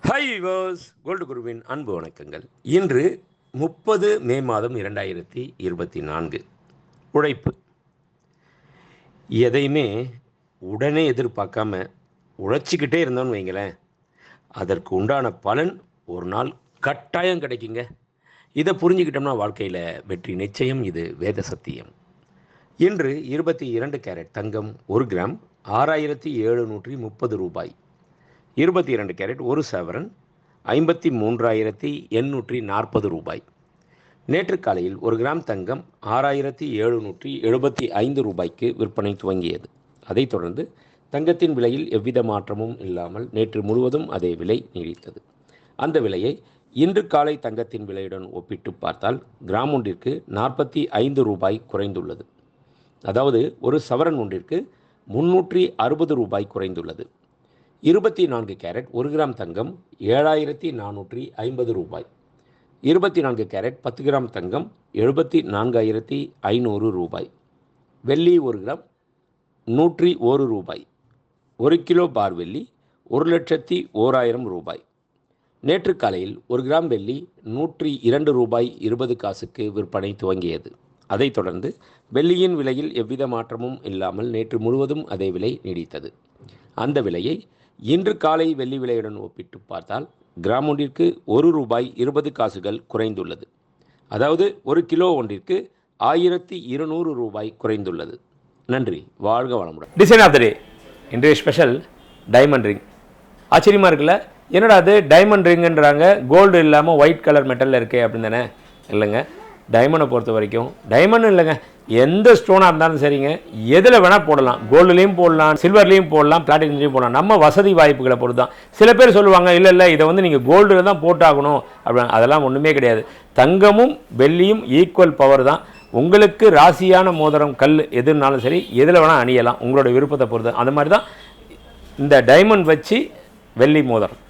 High viewers gold குருவின் அன்பு வணக்கங்கள். இன்று முப்பது மே மாதம் இரண்டாயிரத்தி இருபத்தி நான்கு. உழைப்பு. எதையுமே உடனே எதிர்பார்க்காம உழைச்சிக்கிட்டே இருந்தோன்னு வைங்களேன். அதற்கு உண்டான பலன் ஒரு நாள் கட்டாயம் கிடைக்குங்க. இதை புரிஞ்சுக்கிட்டோம்னா வாழ்க்கையில் வெற்றி நிச்சயம் இது வேத சத்தியம். இன்று இருபத்தி இரண்டு கேரட் தங்கம் ஒரு கிராம் ஆறாயிரத்தி எழுநூற்றி முப்பது ரூபாய். இருபத்தி இரண்டு கேரட் ஒரு சவரன் ஐம்பத்தி மூன்றாயிரத்தி எண்ணூற்றி நாற்பது ரூபாய். நேற்று காலையில் ஒரு கிராம் தங்கம் ஆறாயிரத்தி எழுநூற்றி எழுபத்தி ஐந்து ரூபாய்க்கு விற்பனை துவங்கியது. அதைத் தொடர்ந்து தங்கத்தின் விலையில் எவ்வித மாற்றமும் இல்லாமல் நேற்று முழுவதும் அதே விலை நீடித்தது. அந்த விலையை இன்று காலை தங்கத்தின் விலையுடன் ஒப்பிட்டு பார்த்தால் கிராம் ஒன்றிற்கு நாற்பத்தி ஐந்து ரூபாய் குறைந்துள்ளது. அதாவது ஒரு சவரன் ஒன்றிற்கு முன்னூற்றி அறுபது ரூபாய் குறைந்துள்ளது. இருபத்தி நான்கு கேரட் ஒரு கிராம் தங்கம் ஏழாயிரத்தி நானூற்றி ஐம்பது ரூபாய். இருபத்தி நான்கு கேரட் பத்து கிராம் தங்கம் எழுபத்தி நான்காயிரத்தி ஐநூறு ரூபாய். வெள்ளி ஒரு கிராம் நூற்றி ஒரு ரூபாய். ஒரு கிலோ பார் வெள்ளி ஒரு லட்சத்தி ஓராயிரம் ரூபாய். நேற்று காலையில் ஒரு கிராம் வெள்ளி நூற்றி இரண்டு ரூபாய் இருபது காசுக்கு விற்பனை துவங்கியது. அதைத் தொடர்ந்து வெள்ளியின் விலையில் எவ்வித மாற்றமும் இல்லாமல் நேற்று முழுவதும் அதே விலை நீடித்தது. அந்த விலையை இன்று காலை வெள்ளி விலையுடன் ஒப்பிட்டு பார்த்தால் கிராம் ஒன்றிற்கு ஒரு ரூபாய் இருபது காசுகள் குறைந்துள்ளது. அதாவது ஒரு கிலோ ஒன்றிற்கு ஆயிரத்தி இருநூறு ரூபாய் குறைந்துள்ளது. நன்றி வாழ்க வளமுடன். டிசைன் ஆஃப் த டே இன்றைய ஸ்பெஷல் டைமண்ட் ரிங் ஆச்சரியமாக இருக்குல்ல? என்னடா அது? டைமண்ட் ரிங்குன்றாங்க கோல்டு இல்லாமல் ஒயிட் கலர் மெட்டலில் இருக்கே அப்படின்னு தானே? இல்லைங்க. டைமண்டை பொறுத்த வரைக்கும் டைமண்ட் இல்லைங்க எந்த ஸ்டோனாக இருந்தாலும் சரிங்க எதில் வேணால் போடலாம். கோல்டுலேயும் போடலாம் சில்வர்லேயும் போடலாம் பிளாட்டினம்லேயும் போடலாம். நம்ம வசதி வாய்ப்புகளை பொறுத்து தான் சில பேர் சொல்லுவாங்க இல்லை இல்லை இதை வந்து நீங்கள் கோல்டில் தான் போட்டாகணும். அப்படின்னு அதெல்லாம் ஒன்றுமே கிடையாது. தங்கமும் வெள்ளியும் ஈக்குவல் பவர் தான். உங்களுக்கு ராசியான மோதிரம் கல் எதுனாலும் சரி எதில் வேணால் அணியலாம். உங்களோட விருப்பத்தை பொறுத்து. அந்த மாதிரி தான் இந்த டைமண்ட் வச்சு வெள்ளி மோதிரம்.